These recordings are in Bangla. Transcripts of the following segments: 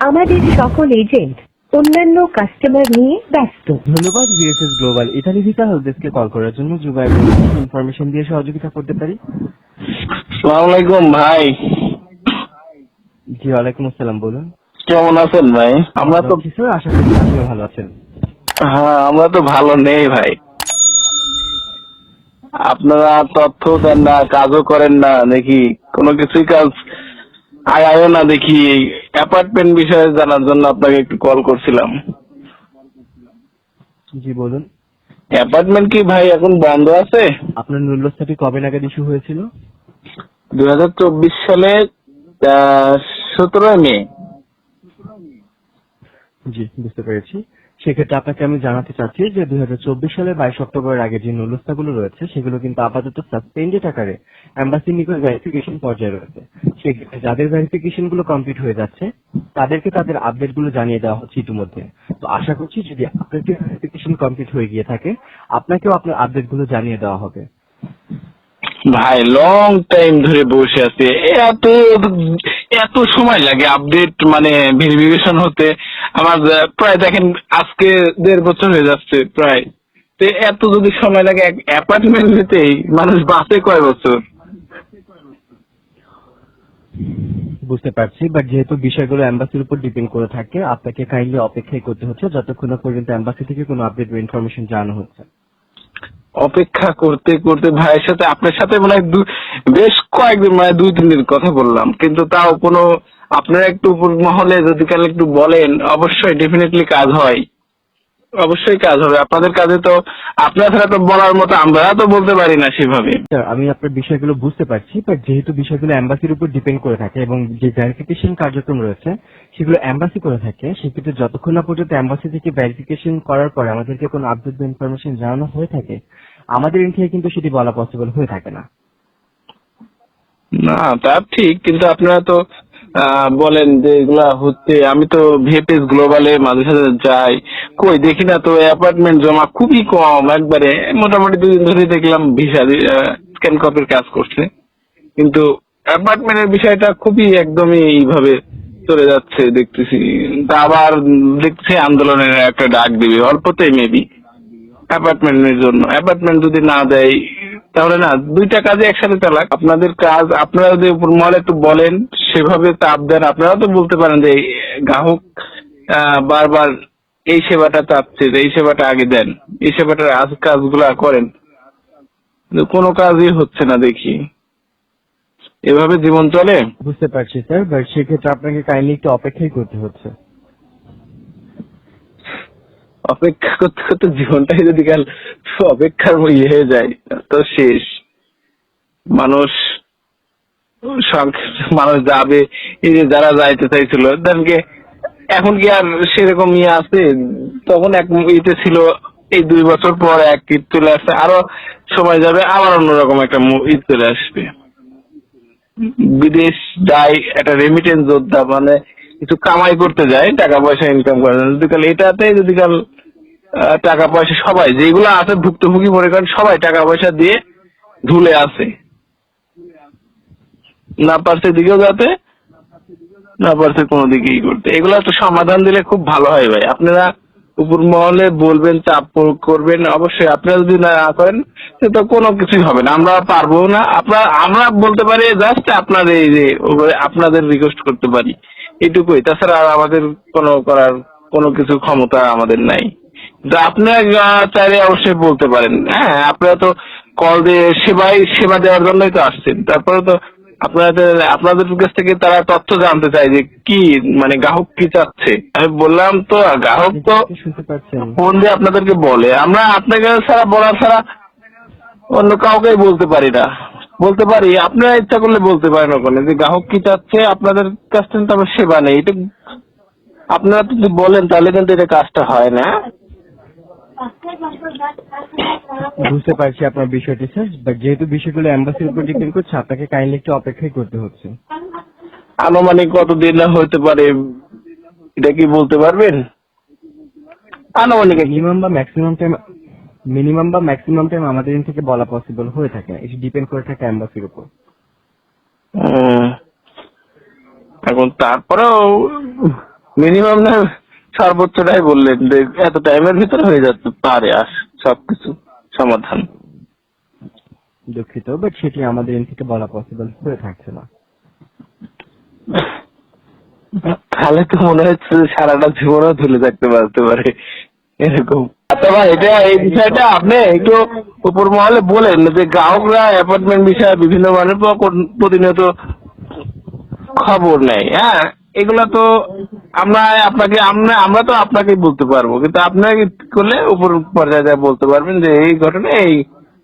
আমাদের সকল এজেন্ট অন্যান্য কাস্টমার নিয়ে ব্যস্ত। ধন্যবাদ VSS global Italy visa help ডেস্কে কল করার জন্য জুবাই ইনফরমেশন দিয়ে সহযোগিতা করতে পারি? আলাইকুম ভাই। জি ওয়ালাইকুম আসসালাম বলুন। কেমন আছেন ভাই? আমরা তো কিছু আশা করি আপনিও ভালো আছেন। হ্যাঁ আমরা তো ভালো নেই ভাই। আপনারা তথ্য দেন না কাজও করেন না নাকি কোনো কিছুই কাজ আগায়ও না দেখি। অ্যাপার্টমেন্ট বিষয়ে জানার জন্য আপনাকে একটু কল করছিলাম। জি বলুন। অ্যাপার্টমেন্ট কি ভাই এখন বন্ধ আছে? আপনার মূল্যস্থাপি কবে নাগাদ ইস্যু হয়েছিল? দুই হাজার চব্বিশ সালে সতেরোই মে। জি, বুঝতে পেরেছি। সেক্ষেত্রে আপনাকে আমি জানাতে চাচ্ছি যে দুই হাজার চব্বিশ সালের বাইশ অক্টোবরের আগে যে নুলস্থাগুলো রয়েছে, সেগুলো কিন্তু আপাতত সাসপেন্ডেড আকারে অ্যাম্বাসি নিকট ভেরিফিকেশন পর্যায়ে রয়েছে। সেক্ষেত্রে যাদের ভেরিফিকেশনগুলো কমপ্লিট হয়ে যাচ্ছে, তাদেরকে তাদের আপডেটগুলো জানিয়ে দেওয়া হচ্ছে ইতিমধ্যে। তো আশা করছি যদি আপনার ভেরিফিকেশন কমপ্লিট হয়ে গিয়ে থাকে, আপনাকেও আপনার আপডেটগুলো জানিয়ে দেওয়া হবে। ভাই লং টাইম ধরে বসে আছে। এত এত সময় লাগে আপডেট মানে ভেরিফিকেশন হতে। আমার প্রায় দেখেন, আজকে দেড় বছর হয়ে যাচ্ছে প্রায়। তো এত যদি সময় লাগে, এক অ্যাপার্টমেন্ট নিতেই মানুষ বাসে কয় বছর? বুঝতে পারছি বাট যেহেতু বিষয়গুলো এম্বাসির উপর ডিপেন্ড করে থাকে, আপনাকে কাইন্ডলি অপেক্ষাই করতে হচ্ছে, যতক্ষণ পর্যন্ত এম্বাসি থেকে কোনো আপডেট বা ইনফরমেশন জানানো হচ্ছে। অপেক্ষা করতে করতে ভাইয়ের সাথে, আপনার সাথে মানে বেশ কয়েকদিন মানে দুই, তিন দিন কথা বললাম। কিন্তু তাও কোনো আপনারা একটু মহলে যদি কাল একটু বলেন, অবশ্যই ডেফিনেটলি কাজ হয়। অবশ্যই কাজ হবে। আপনাদের কাজে তো আপনার ছাড়া তো বলার মতো আমরা তো বলতে পারি না সেভাবে। আমি আপনার বিষয়গুলো বুঝতে পারছি বাট যেহেতু বিষয়গুলো অ্যাম্বাসির উপর ডিপেন্ড করে থাকে এবং যে ভেরিফিকেশন কার্যক্রম রয়েছে, সেগুলো অ্যাম্বাসি করে থাকে, সেক্ষেত্রে যতক্ষণ না পর্যন্ত অ্যাম্বাসি থেকে ভেরিফিকেশন করার পরে আমাদেরকে কোনো আপডেট বা ইনফরমেশন জানানো হয়ে থাকে আমাদের থেকে কিন্তু সেটি বলা পসিবল হয়ে থাকে না। না, তা ঠিক, কিন্তু আপনারা তো বলেন যে এগুলা হচ্ছে, আমি তো ভেপেস গ্লোবালে মাঝে সাঝে যাই, কই দেখি না তো অ্যাপার্টমেন্ট জমা খুবই কম একবারে, মোটামুটি দুদিন ধরে দেখলাম ভিসা স্ক্যান কপির কাজ করছে। কিন্তু অ্যাপার্টমেন্টের বিষয়টা খুবই একদমই এইভাবে চলে যাচ্ছে, দেখতেছি। তা আবার দেখছি আন্দোলনের একটা ডাক দিবে, অল্পতেই মেবি অ্যাপার্টমেন্টের জন্য। অ্যাপার্টমেন্ট যদি না দেয়, তাহলে না, দুইটা কাজে একসাথে চালাক। আপনাদের কাজ, আপনারা যদি উপর মহলে একটু বলেন, সেভাবে চাপ দেন। আপনারাও তো বলতে পারেন যে, গ্রাহক বারবার এই সেবাটা চাচ্ছে এই সেবাটা আগে দেন। এই সেবাটার আজ কাজগুলা করেন। কোনো কাজই হচ্ছে না দেখি। এভাবে জীবন চলে? বুঝতে পারছি, স্যার। বাট সেক্ষেত্রে আপনাকে কাইন্ডলি একটু অপেক্ষাই করতে হচ্ছে। অপেক্ষা করতে করতে জীবনটাই যদি কাল অপেক্ষার ইয়ে হয়ে যায়, তো শেষ। মানুষ মানুষ যাবে, এই যে যারা যাইতে চাইছিল এখন কি আর সেরকম ইয়ে আছে? তখন এক ইতে ছিল, এই দুই বছর পর এক ঈদ চলে আসছে, আরও সময় যাবে, আবার অন্যরকম একটা ঈদ চলে আসবে। বিদেশ যায় একটা রেমিটেন্স যোদ্ধা মানে কিছু কামাই করতে যায়, টাকা পয়সা ইনকাম করে যদি কাল এটাতে যদি কাল টাকা পয়সা সবাই, যেগুলো আছে ভুক্তভোগী মনে করেন, সবাই টাকা পয়সা দিয়ে ঝুলে আছে। না পারছে দিকেও যাতে, না পারছে কোনো দিকেই করতে এগুলো একটু সমাধান দিলে খুব ভালো হয় ভাই। আপনারা উপর মহলে বলবেন, চাপ প্রয়োগ করবেন, অবশ্যই আপনারা যদি না করেন, সে তো কোনো কিছুই হবে না। আমরা পারব না। আপনার, আমরা বলতে পারি জাস্ট আপনার এই যে আপনাদের রিকোয়েস্ট করতে পারি। এটুকুই। তাছাড়া আর আমাদের কোনো করার কোনো কিছু ক্ষমতা আমাদের নাই। তো আপনারা চাইলে অবশ্যই বলতে পারেন। হ্যাঁ আপনারা তো কল দিয়ে সেবাই সেবা দেওয়ার জন্যই তো আসছেন। তারপরে তো আপনাদের আপনাদের কাছ থেকে তারা তথ্য জানতে চায় যে কি মানে গ্রাহক কি চাচ্ছে। আমি বললাম তো গ্রাহক তো ফোন দিয়ে আপনাদেরকে বলে। আমরা আপনাকে ছাড়া বলা ছাড়া অন্য কাউকেই বলতে পারি না। বলতে পারি আপনারা ইচ্ছা করলে বলতে পারেন ওখানে যে গ্রাহক কি চাচ্ছে আপনাদের কাছ থেকে তো আমার সেবা নেই। এটা আপনারা যদি বলেন তাহলে কিন্তু এটা কাজটা হয় না। বুঝতে পারছি আপনার বিষয়টি স্যার বাট যেহেতু বিষয়গুলো অ্যাম্বাসির উপর ডিপেন্ড করছে আপনাকে কাইন্ডলি একটু অপেক্ষাই করতে হচ্ছে। আনুমানিক কতদিন না হতে পারে এটা কি বলতে পারবেন? আনুমানিক। মিনিমাম বা ম্যাক্সিমাম টাইম মিনিমাম বা ম্যাক্সিমাম টাইম আমাদের এখান থেকে বলা পসিবল হয়ে থাকে। এটি ডিপেন্ড করে থাকে অ্যাম্বাসির উপর এখন তারপরেও মিনিমাম না সর্বোচ্চটাই বললেন যে এত টাইমের ভিতরে হয়ে যেতে পারে আর সবকিছু সমাধান। দুঃখিত বাট সেটি আমাদের এন থেকে বলা পসিবল হয়ে থাকছে না। তাহলে তো মনে হচ্ছে সারাটা জীবনও ধুলে থাকতে পারতে পারে এরকম। আচ্ছা ভাই এটা এই বিষয়টা আপনি একটু উপর মহলে বলেন যে গ্রাহকরা অ্যাপার্টমেন্ট বিষয়ে বিভিন্ন মানুষ প্রতিনিয়ত খবর নেয়। হ্যাঁ এগুলা তো আমরা আপনাকে আমরা আমরা তো আপনাকেই বলতে পারব কিন্তু আপনাকে করলে উপর পর্যায়ে বলতে পারবেন যে এই ঘটনা এই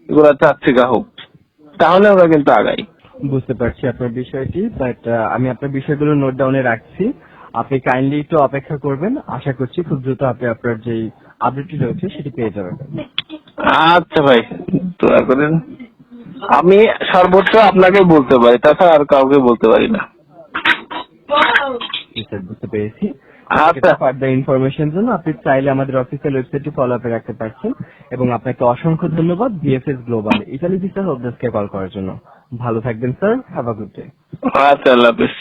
এগুলা চাচ্ছে গ্রাহক তাহলে আমরা কিন্তু আগাই। বুঝতে পারছি আপনার বিষয়টি বাট আমি আপনার বিষয়গুলো নোট ডাউনে রাখছি। আপনি কাইন্ডলি একটু অপেক্ষা করবেন। আশা করছি খুব দ্রুত আপনি আপনার যে আপডেটটি রয়েছে সেটি পেয়ে যাবেন। আচ্ছা ভাই দোয়া করেন। আমি সর্বোচ্চ আপনাকে বলতে পারি তাছাড়া আর কাউকে বলতে পারি না। বুঝতে পেরেছি। আচ্ছা। ফার্দার ইনফরমেশন জন্য আপনি চাইলে আমাদের অফিসিয়াল ওয়েবসাইটটি ফলো আপে রাখতে পারছেন এবং আপনাকে অসংখ্য ধন্যবাদ BFS global Italy visa help ডেস্কে কল করার জন্য। ভালো থাকবেন sir have a good day আচ্ছা আল্লাহ হাফিজ।